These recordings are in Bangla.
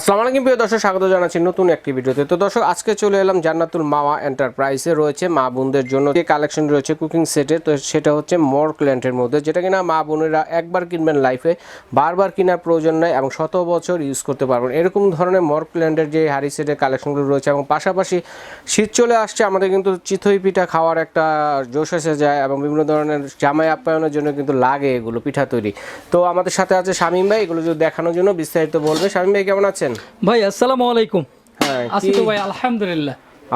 আসসালামু আলাইকুম প্রিয় দর্শক, স্বাগত জানাচ্ছি নতুন একটি ভিডিওতে। তো দর্শক, আজকে চলে এলাম জান্নাতুল মাওয়া এন্টারপ্রাইজে রয়েছে মা বোনদের জন্য যে কালেকশন রয়েছে কুকিং সেটে। তো সেটা হচ্ছে মর ক্ল্যান্টের মধ্যে, যেটা কিনা মা বোনেরা একবার কিনবেন লাইফে, বারবার কেনার প্রয়োজন নেই এবং শত বছর ইউজ করতে পারবেন। এরকম ধরনের মর ক্ল্যান্টের যে হাড়ি সেটের কালেকশনগুলো রয়েছে এবং পাশাপাশি শীত চলে আসছে, আমাদের কিন্তু চিতই পিঠা খাওয়ার একটা জোশ এসে যায় এবং বিভিন্ন ধরনের জামাই আপ্যায়নের জন্য কিন্তু লাগে এগুলো, পিঠা তৈরি। তো আমাদের সাথে আছে শামীম ভাই, এগুলো যদি দেখানোর জন্য বিস্তারিত বলবে। শামীম ভাই, কেমন আছেন? ভাই আসসালামু আলাইকুম। হ্যাঁ আছি তো ভাই আলহামদুলিল্লাহ।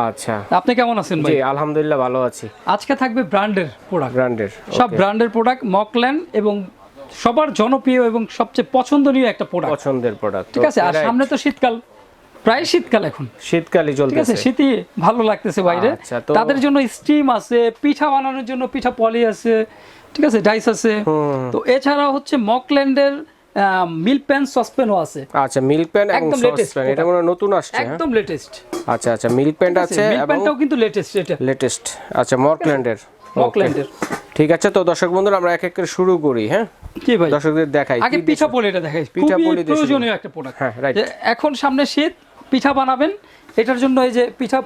আচ্ছা। আপনি কেমন আছেন ভাই? জি আলহামদুলিল্লাহ ভালো আছি। আজকে থাকবে ব্র্যান্ডের প্রোডাক্ট ব্র্যান্ডের সব ব্র্যান্ডের প্রোডাক্ট মকল্যান্ড এবং সবার জনপ্রিয় এবং সবচেয়ে পছন্দনীয় একটা প্রোডাক্ট পছন্দের প্রোডাক্ট ঠিক আছে? আর সামনে তো শীতকাল প্রায় শীতকাল এখন। শীতকালই চলতেছে ঠিক আছে? শীতই ভালো লাগতেছে বাইরে। আচ্ছা, তাদের জন্য স্টিম আছে পিঠা বানানোর জন্য পিঠা পলি আছে ঠিক আছে? ডাইস আছে। তো এছাড়া হচ্ছে মকল্যান্ডের মিল্ক প্যান সসপ্যানও আছে। আচ্ছা মিল্ক প্যান এবং সসপ্যান এটা মনে নতুন আসছে হ্যাঁ? একদম লেটেস্ট আচ্ছা আচ্ছা মিল্ক প্যান্ট আছে মিল্ক প্যানটাও কিন্তু লেটেস্ট এটা। লেটেস্ট আচ্ছা মর্কল্যান্ডের মকল্যান্ডের ঠিক আছে তো দর্শক বন্ধুরা আমরা এক এক করে শুরু করি হ্যাঁ? কি ভাই। দর্শকদের দেখাই আগে পিঠা পলিটা দেখাই পিঠা পলি প্রয়োজনীয় একটা প্রোডাক্ট হ্যাঁ, right. এখন সামনে শীত পিঠা বানাবেন এটার জন্য এই যে পিঠা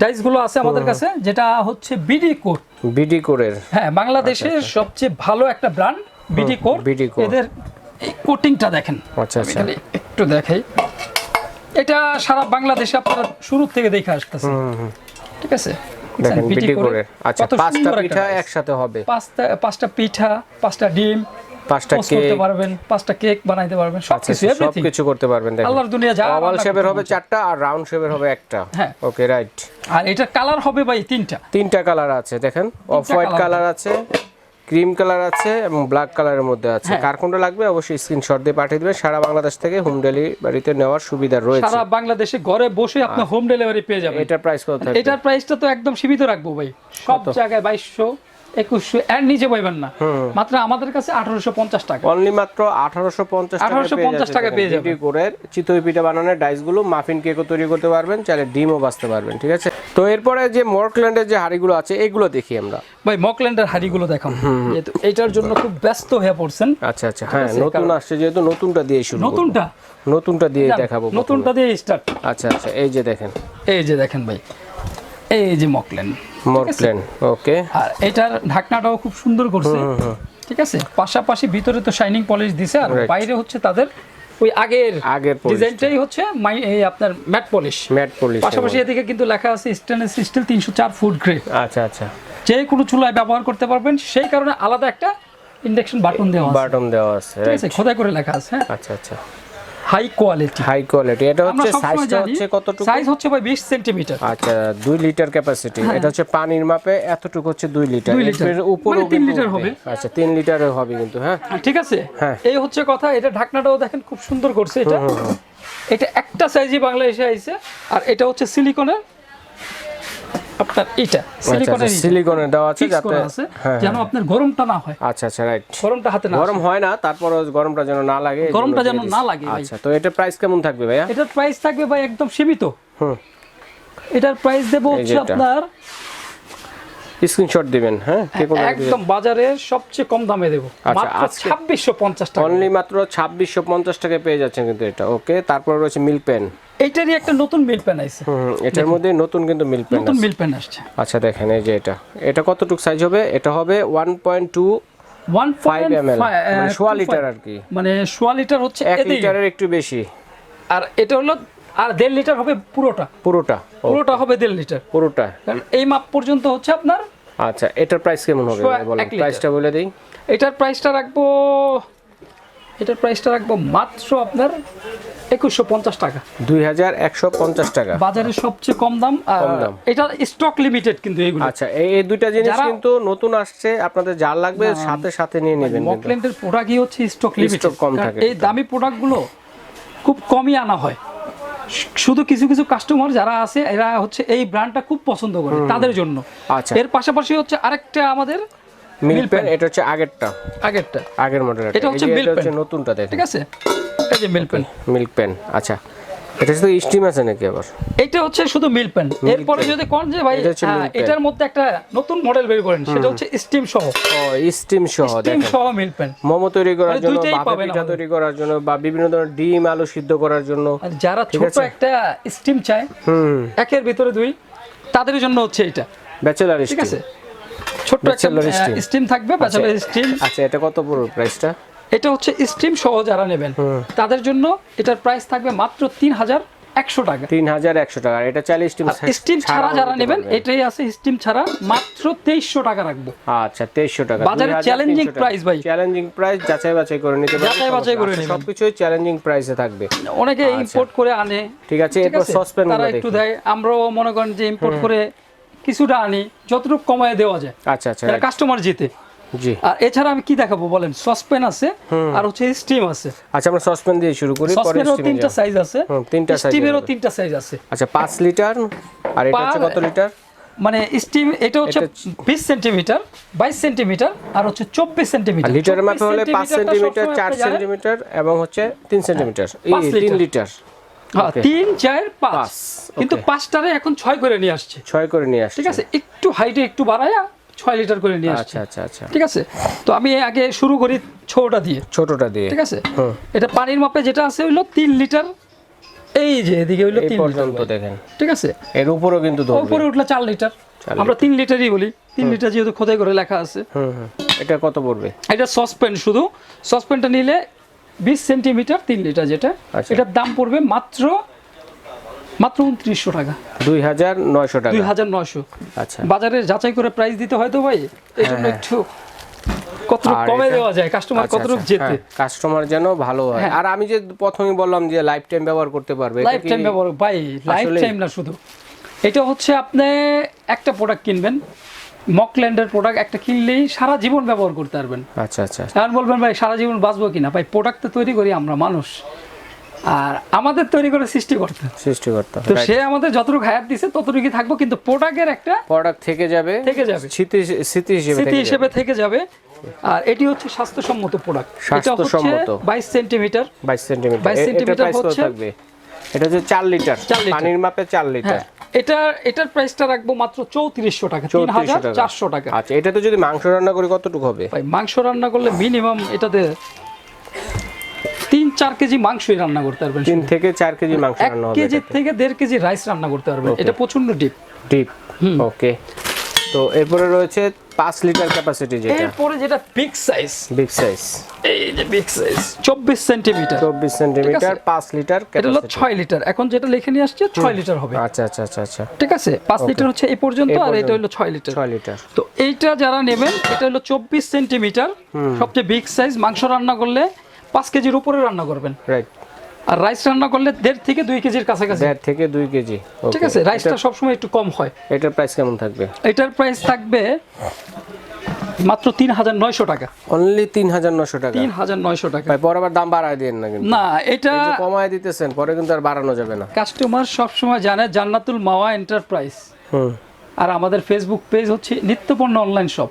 ডাইসগুলো আছে আমাদের কাছে যেটা হচ্ছে বিডি কোড বিডি কোরের হ্যাঁ বাংলাদেশের সবচেয়ে ভালো একটা ব্র্যান্ড বিডি Core। এদের এই কোটিংটা দেখেন। আচ্ছা আচ্ছা। একটু দেখাই। এটা সারা বাংলাদেশে আপনারা শুরু থেকে দেখে আসতেছেন। ঠিক আছে? দেখেন Core কোরের আচ্ছা পাঁচটা পিঠা একসাথে হবে। পাঁচটা পাঁচটা পিঠা পাঁচটা ডিম পাঁচটা পোস্ট করতে পারবেন পাঁচটা কেক বানাইতে পারবেন আচ্ছা সবকিছু এভরিথিং কিছু করতে পারবেন দেখেন। আল্লাহর দুনিয়া যা ওভাল শেপের হবে চারটা আর রাউন্ড শেপের হবে একটা। হ্যাঁ। ওকে রাইট আর এটা কালার হবে ভাই তিনটা। তিনটা কালার আছে দেখেন। অফ হোয়াইট কালার আছে। ক্রিম কালার আছে এবং ব্ল্যাক কালারের মধ্যে আছে। হ্যাঁ। কার কোনটা লাগবে? অবশ্যই স্ক্রিনশট দিয়ে পাঠিয়ে দেবেন। সারা বাংলাদেশ থেকে হোম ডেলিভারিতে নেওয়ার সুবিধা রয়েছে। সারা বাংলাদেশে ঘরে বসে আপনি হোম ডেলিভারি পেয়ে যাবেন। এটা প্রাইস কত থাকবে? এটার প্রাইসটা তো একদম সীমিত রাখব ভাই। সব জায়গায় বাইশশো একুশশো এর নিচে পাইবেন না। মাত্র আমাদের কাছে আঠারোশো পঞ্চাশ টাকা। অনলি মাত্র 1850 টাকা 1850 টাকা পেয়ে যাবেন। করে চিতই পিঠা বানানোর ডাইসগুলো মাফিন কেকও তৈরি করতে পারবেন। চাইলে ডিমও বাঁচতে পারবেন। ঠিক আছে? তো এরপরে যে মর্কল্যান্ডের যে হাড়িগুলো আছে এগুলো দেখি আমরা। ভাই মকল্যান্ডের হাড়িগুলো যেহেতু এটার জন্য খুব ব্যস্ত হয়ে পড়ছেন। আচ্ছা আচ্ছা। হ্যাঁ নতুন আসছে যেহেতু নতুনটা দিয়ে শুরু নতুনটা? নতুনটা দিয়ে দেখাবো নতুনটা দিয়ে স্টার্ট আচ্ছা আচ্ছা। এই যে দেখেন। এই যে দেখেন ভাই। এই যে মকল্যান্ড মকল্যান্ড ওকে। আর এটার ঢাকনাটাও খুব সুন্দর করছে। ঠিক আছে? পাশাপাশি ভিতরে তো শাইনিং পলিশ দিছে আর বাইরে হচ্ছে তাদের ওই আগের আগের ডিজাইনটাই হচ্ছে মাই- এই আপনার ম্যাট পলিশ ম্যাট পলিশ পাশাপাশি এদিকে কিন্তু লেখা আছে স্টেনলেস স্টিল তিনশো চার ফুট গ্রেড আচ্ছা আচ্ছা। যে কোনো চুলায় ব্যবহার করতে পারবেন সেই কারণে আলাদা একটা ইন্ডাকশন বাটন দেওয়া আছে। বাটন দেওয়া আছে ঠিক আছে খোদাই করে লেখা আছে হ্যাঁ। আচ্ছা আচ্ছা। হাই কোয়ালিটি হাই কোয়ালিটি এটা হচ্ছে সাইজটা হচ্ছে কতটুকু? সাইজ হচ্ছে ভাই 20 সেমি আচ্ছা 2 লিটার ক্যাপাসিটি এটা হচ্ছে পানির মাপে এতটুকু হচ্ছে 2 লিটার। এর মানে তিন লিটার হবে। আচ্ছা 3 লিটার হবে কিন্তু হ্যাঁ? ঠিক আছে। হ্যাঁ। এই হচ্ছে কথা এটা ঢাকনাটাও দেখেন খুব সুন্দর করছে এটা। এটা একটা সাইজই বাংলাদেশে আইছে আর এটা হচ্ছে সিলিকনের আপনার এটা আচ্ছা সিলিকনের আচ্ছা সিলিকনের দেওয়া আছে যাতে হ্যাঁ যেন আপনার গরমটা না হয়। আচ্ছা আচ্ছা রাইট গরমটা হাতে না গরম হয় না তারপর গরমটা যেন না লাগে গরমটা যেন না লাগে আচ্ছা তো এটা প্রাইস কেমন থাকবে ভাইয়া? এটার প্রাইস থাকবে ভাই একদম সীমিত। হুম। এটার প্রাইস দেবো হচ্ছে আপনার স্ক্রিনশট দিবেন হ্যাঁ? একদম বাজারে সবচেয়ে কম দামে দেবো। আচ্ছা, মাত্র আজকে- ছাব্বিশশো পঞ্চাশ টাকা। অনলি মাত্র ছাব্বিশশো পঞ্চাশ টাকায় পেয়ে যাচ্ছেন কিন্তু এটা ওকে তারপর রয়েছে মিল পেন। এইটারই একটা নতুন মিল প্যান আছে এটার মধ্যে নতুন কিন্তু মিল পেন নতুন মিল প্যান আসছে। আচ্ছা দেখেন এই যে এটা। এটা কতটুকু সাইজ হবে? এটা হবে one point two one five M L মানে সোয়া লিটার আর কি মানে সোয়া লিটার হচ্ছে এক লিটারের একটু বেশি। আর এটা হলো আর দেড় লিটার হবে পুরোটা। পুরোটা পুরোটা হবে দেড় লিটার। পুরোটা। কারণ এই মাপ পর্যন্ত হচ্ছে আপনার আচ্ছা এটার প্রাইস কেমন হবে সোয়া বলেন? প্রাইসটা বলে দিই। এটার প্রাইসটা রাখব এটার প্রাইসটা রাখব মাত্র আপনার একুশশো পঞ্চাশ টাকা। দুই হাজার একশো পঞ্চাশ টাকা। বাজারে সবচেয়ে কম দাম। এটা স্টক লিমিটেড কিন্তু এগুলো। আচ্ছা এই দুইটা জিনিস কিন্তু নতুন আসছে আপনাদের যার লাগবে সাথে সাথে নিয়ে নেবেন কিন্তু। মকল্যান্ডের প্রোডাক্টই হচ্ছে স্টক লিমিটেড কম থাকে। এই দামি প্রোডাক্টগুলো খুব কমই আনা হয়। শুধু কিছু কিছু কাস্টমার যারা আছে এরা হচ্ছে এই ব্র্যান্ডটা খুব পছন্দ করে তাদের জন্য। আচ্ছা। এর পাশাপাশি হচ্ছে আরেকটা আমাদের মিল পেন এটা হচ্ছে আগেরটা। আগেরটা। আগের মডেল এটা হচ্ছে milk pen। নতুনটা দেখেন। ঠিক আছে? এই যে মিল্ক পেন মিল্ক পেন আচ্ছা। এটা শুধু স্টিম আছে নাকি আবার? এটা হচ্ছে শুধু মিল পেন এরপরে যদি কোন যে ভাই এটা। এটার মধ্যে একটা নতুন মডেল বের করেন সেটা হচ্ছে স্টিম সহ। ও স্টিম সহ স্টিম সহ মিল পেন মোমো তৈরি করার মানে জন্য পিঠা তৈরি করার জন্য বা বিভিন্ন ধরনের ডিম আলু সিদ্ধ করার জন্য। যারা ছোট একটা স্টিম চায় হুম। একের ভিতরে দুই তাদের জন্য হচ্ছে এটা। ব্যাচেলার ঠিক আছে? ছোট্ট একটা স্টিম থাকবে ব্যাচেলার স্টিম আচ্ছা এটা কত প্রাইসটা এটা হচ্ছে স্টিম সহ যারা নেবেন। তাদের জন্য এটার প্রাইস থাকবে মাত্র তিন হাজার একশো টাকা। তিন হাজার একশো টাকা। এটা চাইলে স্টিম স্টিম ছাড়া যারা নেবেন এটাই আছে স্টিম ছাড়া মাত্র তেইশশো টাকা রাখব। আচ্ছা তেইশশো টাকা। বাজারে challenging price ভাই। চ্যালেঞ্জিং প্রাইস যাচাই বাছাই করে নিতে যাচাই বাছাই করে আচ্ছা, নেবেন। সবকিছুই চ্যালেঞ্জিং প্রাইসে থাকবে। অনেকে ইম্পোর্ট করে আনে। ঠিক আছে এরপর সসপ্যান তারা একটু দেয়। আমরাও মনে করেন যে ইম্পোর্ট করে কিছুটা আনি যতটুকু কমায় দেওয়া যায়। আচ্ছা আচ্ছা কাস্টমার জিতে। জি। আর এছাড়া আমি কি দেখাবো বলেন? আছে আর হচ্ছে স্টিম আছে। আচ্ছা আমরা সসপ্যান দিয়ে শুরু করি তিনটা সাইজ আছে। তিনটা size স্টিমেরও তিনটা সাইজ আছে। আচ্ছা পাঁচ লিটার আর এটা হচ্ছে কত লিটার মানে স্টিম এটা হচ্ছে এটা বিশ সেন্টিমিটার বাইশ সেন্টিমিটার আর হচ্ছে চব্বিশ আর সেন্টিমিটার লিটারের মাপে হলে পাঁচ সেন্টিমিটার চার সেন্টিমিটার এবং হচ্ছে তিন সেন্টিমিটার এই পাঁচ তিন লিটার। তিন চার পাঁচ। কিন্তু. পাঁচটারে এখন ছয় করে নিয়ে আসছে। ছয় করে নিয়ে আসছে। ঠিক আছে? একটু হাইটে একটু বাড়ায়া ছয় লিটার করে নিয়ে আসছে। আচ্ছা আচ্ছা আচ্ছা। ঠিক আছে? তো আমি আগে শুরু করি ছোটটা দিয়ে। ছোটটা দিয়ে। ঠিক আছে? এটা পানির মাপে যেটা আছে হইল তিন লিটার। এই যে এদিকে হইল তিন লিটার পর্যন্ত দেখেন। ঠিক আছে? এর উপরেও কিন্তু উপরে উঠল চার লিটার। আমরা তিন লিটারই বলি। তিন লিটার যেহেতু খোদাই করে লেখা আছে। এটা কত পড়বে? এটা সসপেন শুধু। সসপেনটা নিলে বিশ সেন্টিমিটার তিন লিটার যেটা আচ্ছা। এটার দাম পড়বে মাত্র মাত্র উনত্রিশশো টাকা। দুই হাজার নয়শো টাকা। দুই হাজার নয়শো। আচ্ছা। বাজারে যাচাই করে প্রাইস দিতে হয় তো ভাই? এই জন্য হ্যাঁ। একটু কতটুকু কমে দেওয়া যায় কাস্টমার আচ্ছা, কতটুকু আচ্ছা, হ্যাঁ, কাস্টমার যেন ভালো হয়। হ্যাঁ। আর আমি যে প্রথমেই বললাম যে লাইফ টাইম ব্যবহার করতে পারবে লাইফ টাইম ব্যবহার ভাই লাইফ টাইম না শুধু। এটা হচ্ছে আপনি একটা প্রোডাক্ট কিনবেন মকল্যান্ডের প্রোডাক্ট একটা কিনলেই সারা জীবন ব্যবহার করতে পারবেন। আচ্ছা আচ্ছা। এখন বলবেন ভাই সারা জীবন বাঁচবো কিনা? ভাই প্রোডাক্ট তো তৈরি করি আমরা মানুষ। আর আমাদের তৈরি করে সৃষ্টি করতে সৃষ্টিকর্তা তো সে আমাদের যতটুকু হায়াত দিছে ততটুকুই থাকব কিন্তু প্রোডাক্টের একটা প্রোডাক্ট থেকে যাবে থেকে যাবে। স্মৃতি স্মৃতি হিসেবে স্মৃতি থেকে হিসেবে থেকে যাবে। আর এটি হচ্ছে স্বাস্থ্যসম্মত প্রোডাক্ট স্বাস্থ্যসম্মত। বাইশ সেন্টিমিটার। বাইশ সেন্টিমিটার। 22 এটা সেন্টিমিটার হচ্ছে- থাকবে? এটা হচ্ছে চার লিটার। চার পানির মাপে চার লিটার। হ্যাঁ। এটা এটার প্রাইসটা রাখব মাত্র চৌত্রিশশো টাকা তিন হাজার চারশো টাকা। আচ্ছা এটাতে যদি মাংস রান্না করি কতটুকু হবে? ভাই মাংস রান্না করলে মিনিমাম এটাতে তিন চার কেজি মাংসই রান্না করতে পারবেন তিন থেকে চার কেজি মাংস রান্না হবে কেজি থেকে দেড় কেজি রাইস রান্না করতে পারবেন। এটা প্রচণ্ড ডিপ ডিপ ওকে তো এরপরে রয়েছে পাঁচ লিটার ক্যাপাসিটি যেটা। এরপরে যেটা বিগ সাইজ বিগ সাইজ এই যে বিগ সাইজ চব্বিশ সেন্টিমিটার চব্বিশ সেন্টিমিটার পাঁচ লিটার এটা হলো ছয় লিটার। এখন যেটা লিখে নিয়ে আসছে ছয় লিটার হবে। আচ্ছা আচ্ছা আচ্ছা আচ্ছা। ঠিক আছে? পাঁচ লিটার হচ্ছে এই পর্যন্ত আর এটা হলো ছয় লিটার। ছয় লিটার। তো এইটা যারা নেবেন এটা হলো চব্বিশ সেন্টিমিটার সবচেয়ে বিগ সাইজ মাংস রান্না করলে পাঁচ কেজির উপরে রান্না করবেন। রাইট আর রাইস রান্না করলে দেড় থেকে দুই কেজির কাছাকাছি। দেড় থেকে দুই কেজি। ঠিক আছে রাইসটা সবসময় একটু কম হয়। এটার প্রাইস কেমন থাকবে? এটার প্রাইস থাকবে মাত্র তিন হাজার নয়শো টাকা। অনলি তিন হাজার নয়শো টাকা। তিন হাজার নয়শো টাকা। পরে আবার দাম বাড়ায় দেন না কিন্তু। না এটা কমায় দিতেছেন পরে কিন্তু আর বাড়ানো যাবে না। কাস্টমার সবসময় জানে জান্নাতুল মাওয়া এন্টারপ্রাইজ হুম। আর আমাদের ফেসবুক পেজ হচ্ছে নিত্যপণ্য অনলাইন শপ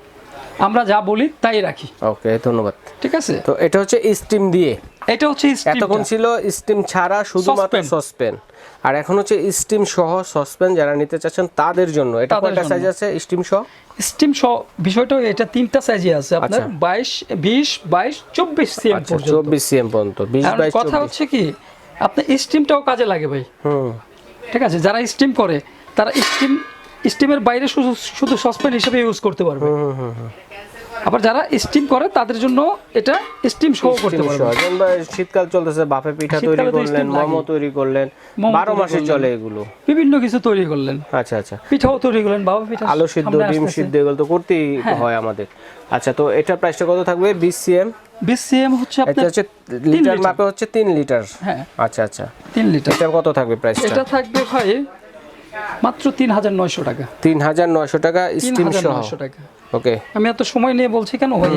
আমরা যা বলি তাই রাখি। ওকে ধন্যবাদ। ঠিক আছে? তো এটা হচ্ছে স্টিম দিয়ে। এটা হচ্ছে এতক্ষণ ছিল স্টিম ছাড়া শুধুমাত্র। সসপেন আর এখন হচ্ছে স্টিম সহ সসপেন যারা নিতে চাচ্ছেন তাদের জন্য। এটা কয়টা সাইজ আছে স্টিম সহ? স্টিম সহ বিষয়টা এটা তিনটা সাইজে আছে আপনার। আচ্ছা। বাইশ বিশ বাইশ চব্বিশ সিএম পর্যন্ত। চব্বিশ সিএম পর্যন্ত। বিশ এখন বাইশ কথা হচ্ছে কি আপনি স্টিমটাও কাজে লাগে ভাই। হুম। ঠিক আছে যারা স্টিম করে তারা স্টিম স্টিমের বাইরে শুধু শুধু সসপ্যান হিসেবে ইউজ করতে পারবে। হুম হুম হুম। আবার যারা স্টিম করে তাদের জন্য এটা স্টিম সহ করতে পারবে যেমন শীতকাল চলতেছে বাফে পিঠা তৈরি করলেন মোমো তৈরি করলেন মোমো বারো তৈরি মাসে চলে এগুলো। বিভিন্ন কিছু তৈরি করলেন। আচ্ছা আচ্ছা। পিঠাও তৈরি করলেন বাবা পিঠা আলু সিদ্ধ ডিম সিদ্ধ এগুলো তো করতেই হয়। আমাদের। আচ্ছা তো এটা প্রাইসটা কত থাকবে? বিশ সিএম বিশ সিএম হচ্ছে আপনার হচ্ছে লিটার লিটার। মাপে হচ্ছে তিন লিটার হ্যাঁ। আচ্ছা আচ্ছা। তিন লিটার এটা কত থাকবে প্রাইসটা এটা থাকবে ভাই মাত্র তিন হাজার নয়শো টাকা। তিন হাজার নয়শো টাকা স্টিম সহ। নয়শো টাকা। ওকে আমি এত সময় নিয়ে বলছি কেন ভাই?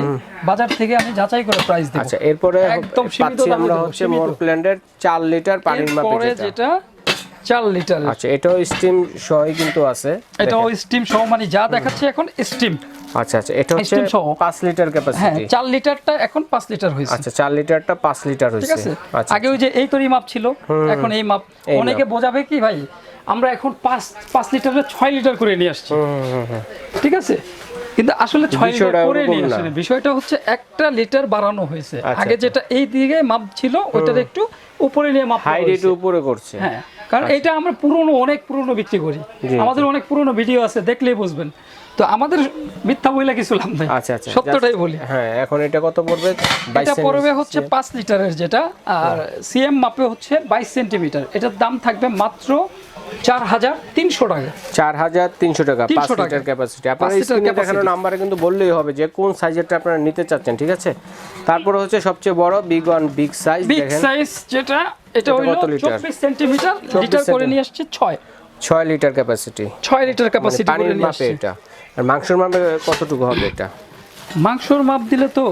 বাজার থেকে আমি যাচাই করে প্রাইস দেব। আচ্ছা এরপরে একদম সীমিত দামে হচ্ছে সীমিত। মোর প্ল্যান্ডের চার লিটার পানির মাপে যেটা। যেটা চার লিটারের আচ্ছা এটাও স্টিম সহই কিন্তু আছে। এটাও স্টিম সহ মানে যা দেখাচ্ছে এখন স্টিম আচ্ছা আচ্ছা এটা হচ্ছে Steam সহ। পাঁচ লিটার হ্যাঁ ক্যাপাসিটি চার লিটারটা এখন পাঁচ লিটার হয়েছে। আচ্ছা চার লিটারটা পাঁচ লিটার ঠিক হয়েছে। আছে? আচ্ছা আগে ওই যে এই তরি মাপ ছিল এখন এই মাপ অনেকে বোঝাবে কি ভাই আমরা এখন পাঁচ পাঁচ লিটারে ছয় লিটার করে নিয়ে আসছি। ঠিক আছে? কিন্তু আসলে ছয় লিটার করে ওরকম নিয়ে আসেনি। বিষয়টা হচ্ছে একটা লিটার বাড়ানো হয়েছে। আচ্ছা, আগে যেটা এই দিকে মাপ ছিল ওইটার একটু উপরে নিয়ে মাপ হাই রেট উপরে করছে। হ্যাঁ কারণ এটা আমরা পুরনো অনেক পুরনো বিক্রি করি। আমাদের অনেক পুরনো ভিডিও আছে দেখলেই বুঝবেন। তো আমাদের মিথ্যা বইলা কিছু লাভ নাই। আচ্ছা আচ্ছা সত্যটাই বলি। হ্যাঁ এখন এটা কত পড়বে? এটা পড়বে হচ্ছে পাঁচ লিটারের যেটা আর সিএম মাপে হচ্ছে বাইশ সেন্টিমিটার। এটার দাম থাকবে মাত্র চার হাজার তিনশো টাকা। চার হাজার তিনশো টাকা পাঁচ লিটার ক্যাপাসিটি আপনারা স্ক্রিনে দেখানো নাম্বারে কিন্তু বললেই হবে যে কোন সাইজেরটা আপনারা নিতে চাচ্ছেন ঠিক আছে? তারপরে হচ্ছে সবচেয়ে বড় big one big size big size যেটা এটা এটা হইল কত লিটার? চব্বিশ সেন্টিমিটার লিটার করে নিয়ে আসছে ছয়। ছয় লিটার ক্যাপাসিটি ছয় লিটার ক্যাপাসিটি পানির মাপে এটা। আর মাংসের মাপে কতটুকু হবে এটা? মাংসর মাপ দিলে তো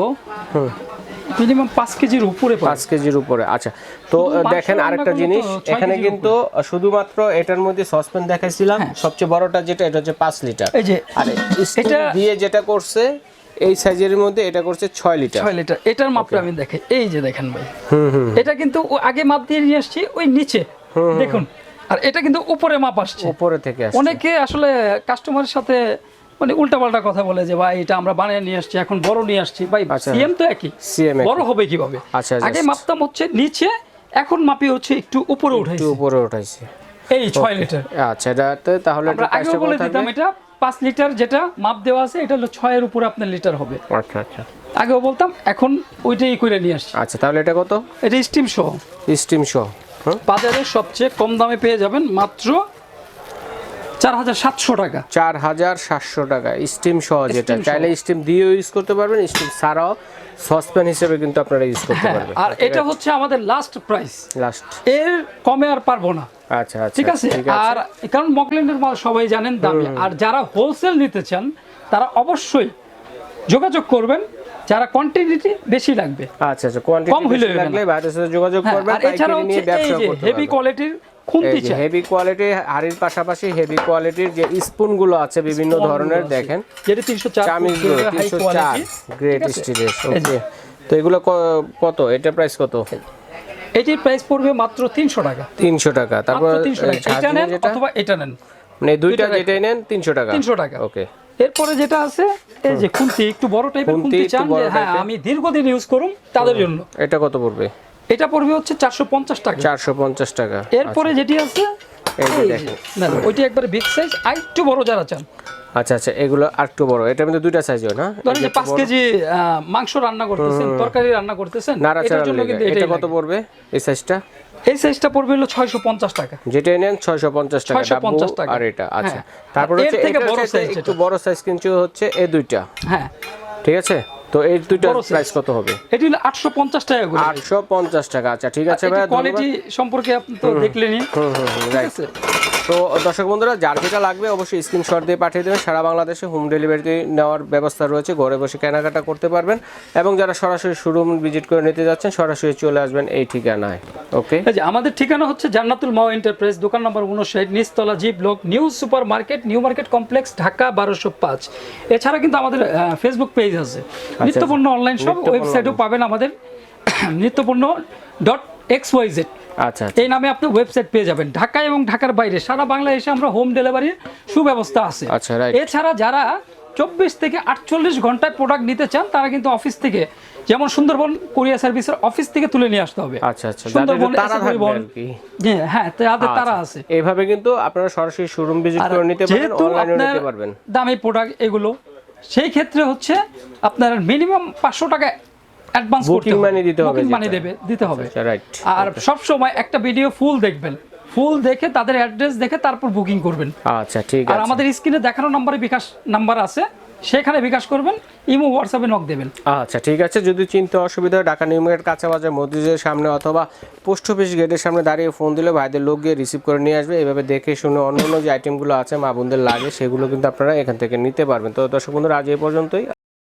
মিনিমাম পাঁচ কেজির উপরে। পাঁচ কেজির উপরে আচ্ছা। তো দেখেন আরেকটা জিনিস এখানে কিন্তু শুধুমাত্র এটার মধ্যে সসপ্যান দেখাইছিলাম। সবচেয়ে বড়টা যেটা এটা হচ্ছে পাঁচ লিটার। এই যে আর এটা দিয়ে যেটা করছে এই সাইজের মধ্যে এটা করছে ছয় লিটার। ছয় লিটার। এটার মাপটা আমি দেখাই এই যে দেখেন ভাই। এটা কিন্তু আগে মাপ দিয়ে নিয়ে আসছি ওই নিচে। দেখুন। আর এটা কিন্তু উপরে মাপ আসছে। উপরে থেকে আসছে। অনেকে আসলে কাস্টমারের সাথে মানে উল্টাপাল্টা কথা বলে যে ভাই এটা আমরা বানিয়ে নিয়ে আসছি এখন বড় নিয়ে আসছি। ভাই আচ্ছা। সিএম তো একই। সিএম বড় হবে কীভাবে? আচ্ছা, আগে মাপতাম হচ্ছে নিচে এখন মাপি হচ্ছে একটু উপরে একটু উপরে উঠাইছে। এই ছয় লিটার। আচ্ছা এটাতে তাহলে আমরা এটা আগেও বলে দিতাম এটা পাঁচ লিটার যেটা মাপ দেওয়া আছে এটা হলো 6 এর উপরে আপনার লিটার হবে। আচ্ছা আচ্ছা। আগেও বলতাম এখন ওইটাই করে নিয়ে আসছি। আচ্ছা তাহলে এটা কত? এটা স্টিম সহ। স্টিম শো বাজারে সবচেয়ে কম দামে পেয়ে যাবেন মাত্র চার হাজার সাতশো টাকা। চার হাজার সাতশো টাকা স্টিম সহ যেটা। চাইলে স্টিম দিয়েও ইউজ করতে পারবেন স্টিম ছাড়াও সসপ্যান হিসেবে কিন্তু আপনারা ইউজ করতে হ্যাঁ পারবেন। আর এটা হচ্ছে আমাদের লাস্ট প্রাইস লাস্ট এর কমে আর পারব না। আচ্ছা আচ্ছা। ঠিক আছে? আর কারণ মকল্যান্ডের মাল সবাই জানেন দামি। আর যারা হোলসেল নিতে চান তারা অবশ্যই যোগাযোগ করবেন। যারা কোয়ান্টিটি বেশি লাগবে। আচ্ছা আচ্ছা। কোয়ান্টিটি কম না। লাগলে বাইরের সাথে যোগাযোগ হ্যাঁ, করবেন আর এছাড়া হচ্ছে এই ব্যবসা যে হেভি কোয়ালিটির খুন্তি চাই। হেভি কোয়ালিটি হাড়ির পাশাপাশি হেভি কোয়ালিটির যে স্পুনগুলো আছে বিভিন্ন ধরনের দেখেন। যেটা তিনশো চার চামিজ ফুট করে তিনশো high চার quality। গ্রেট স্টিলের ওকে তো এগুলো কত? এটা প্রাইস কত? এটির প্রাইস পড়বে মাত্র তিনশো টাকা। তিনশো টাকা। তারপর এটা নেন অথবা এটা নেন। মানে দুইটা যেটাই নেন তিনশো টাকা। 300 টাকা। ওকে এরপরে যেটা আছে এই যে খুন্তি একটু বড় টাইপের খুন্তি চান হ্যাঁ আমি দীর্ঘদিন ইউজ করুম তাদের জন্য। এটা কত পড়বে? এটা পড়বে হচ্ছে চারশো পঞ্চাশ টাকা। চারশো পঞ্চাশ টাকা। এরপরে যেটি আছে। না ওইটি একবারে বিগ সাইজ আর একটু বড় যারা চান। আচ্ছা আচ্ছা এগুলো আর একটু বড়। এটার মধ্যে দুইটা সাইজ হয় না? ধরেন যে যে পাঁচ কেজি মাংস রান্না করতেছেন তরকারি রান্না করতেছেন এটার জন্য কিন্তু এটা কত পড়বে এই সাইজটা এই সাইজটা পড়বে হলো ছয়শো পঞ্চাশ টাকা। যেটা নেন ছয়শো পঞ্চাশ টাকা 650 ডাব্বু টাকা। আর এটা। আচ্ছা হ্যাঁ। তারপর আর এর হচ্ছে থেকে বড় হচ্ছে size একটু বড় সাইজ কিন্তু হচ্ছে এই দুইটা। হ্যাঁ। ঠিক আছে? তো এই দুইটা প্রাইস কত হবে? এটি হলো আটশো পঞ্চাশ টাকা করে। আটশো পঞ্চাশ টাকা। আচ্ছা ঠিক আছে ভাই কোয়ালিটি সম্পর্কে আপনি তো দেখলেনই। হুম হুম রাইট আছে? তো দর্শক বন্ধুরা যার যেটা লাগবে অবশ্যই স্ক্রিনশট দিয়ে পাঠিয়ে দেবেন। সারা বাংলাদেশে হোম ডেলিভারি নেওয়ার ব্যবস্থা রয়েছে। ঘরে বসে কেনাকাটা করতে পারবেন এবং যারা সরাসরি শোরুম ভিজিট করে নিতে যাচ্ছেন সরাসরি চলে আসবেন এই ঠিকানায়। ওকে আমাদের ঠিকানা হচ্ছে জান্নাতুল মাও এন্টারপ্রাইজ দোকান নম্বর উনষাট নিচতলা G block new super market new market complex Dhaka বারোশো পাঁচ। এছাড়া কিন্তু আমাদের ফেসবুক পেজ আছে। নিত্যপূর্ণ অনলাইন সব ওয়েবসাইটও পাবেন আমাদের। Nityapurno dot X Y Z আচ্ছা এই নামে আপনি ওয়েবসাইট পেয়ে যাবেন। ঢাকা এবং ঢাকার বাইরে সারা বাংলাদেশে আমরা হোম ডেলিভারির সুব্যবস্থা আছে। আচ্ছা. এছাড়া যারা চব্বিশ থেকে আটচল্লিশ ঘন্টায় প্রোডাক্ট নিতে চান তারা কিন্তু অফিস থেকে যেমন সুন্দরবন কোরিয়া সার্ভিসের অফিস থেকে তুলে নিয়ে আসতে হবে। আচ্ছা আচ্ছা সুন্দরবন পরিবহন হ্যাঁ, হ্যাঁ তাদের তারা আছে। এইভাবে কিন্তু আপনারা সরাসরি শোরুম ভিজিট করে নিতে পারবেন আপনার নিতে পারবেন। দামি প্রোডাক্ট এগুলো সেই ক্ষেত্রে হচ্ছে আপনার মিনিমাম পাঁচশো টাকা অ্যাডভান্স করতে দিতে হবে মানি দেবে দিতে হবে। আচ্ছা রাইট আর সব সময় একটা ভিডিও ফুল দেখবেন। ফুল দেখে তাদের অ্যাড্রেস দেখে তারপর বুকিং করবেন। আচ্ছা ঠিক আর আমাদের স্ক্রিনে দেখানো নম্বরে বিকাশ নাম্বার আছে। সেখানে বিকাশ করবেন ইমো হোয়াটসঅ্যাপে নক দেবেন। আচ্ছা ঠিক আছে। যদি চিনতে অসুবিধা হয় ঢাকা নিউ মার্কেট কাঁচা বাজার মসজিদের সামনে অথবা পোস্ট অফিস গেটের সামনে দাঁড়িয়ে ফোন দিলে ভাইদের লোক গিয়ে রিসিভ করে নিয়ে আসবে। এভাবে দেখে শুনে অন্য অন্য যে আইটেমগুলো আছে মা বোনদের লাগে সেগুলো কিন্তু আপনারা এখান থেকে নিতে পারবেন। তো দর্শক বন্ধুরা আজ এই পর্যন্তই।